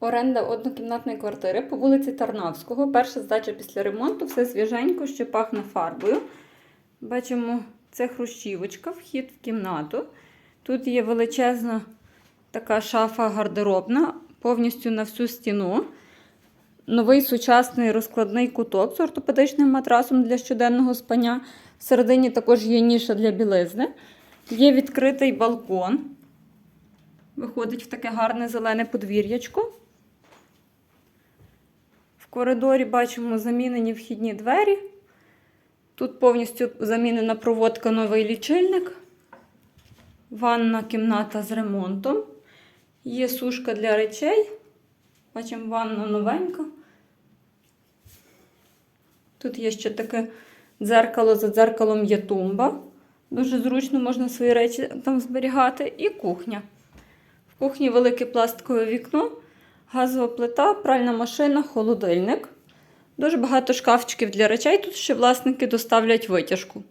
Оренда однокімнатної квартири по вулиці Тарнавського. Перша здача після ремонту, все свіженько, ще пахне фарбою. Бачимо, це хрущівочка, вхід в кімнату. Тут є величезна така шафа гардеробна, повністю на всю стіну. Новий сучасний розкладний куток з ортопедичним матрасом для щоденного спання. Всередині також є ніша для білизни. Є відкритий балкон. Виходить в таке гарне зелене подвір'ячко. Коридорі бачимо замінені вхідні двері. Тут повністю замінена проводка новий лічильник. Ванна кімната з ремонтом. Є сушка для речей. Бачимо, ванна новенька. Тут є ще таке дзеркало, за дзеркалом є тумба. Дуже зручно можна свої речі там зберігати. І кухня. В кухні велике пластикове вікно, газова плита, пральна машина, холодильник. Дуже багато шкафчиків для речей. Тут ще власники доставлять витяжку.